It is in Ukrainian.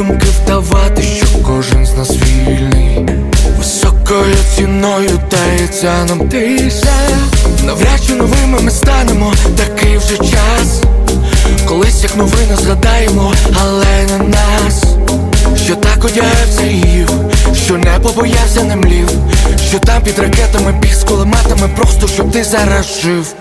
думки вдавати, що кожен з нас вільний. Високою ціною дається нам тиша. Навряд чи новими ми станемо, такий вже час. Колись як новину згадаємо, але не нас. Що так одягався і їв, що не побоявся, не млів Що там під ракетами біг з кулеметами, просто щоб ти зараз жив.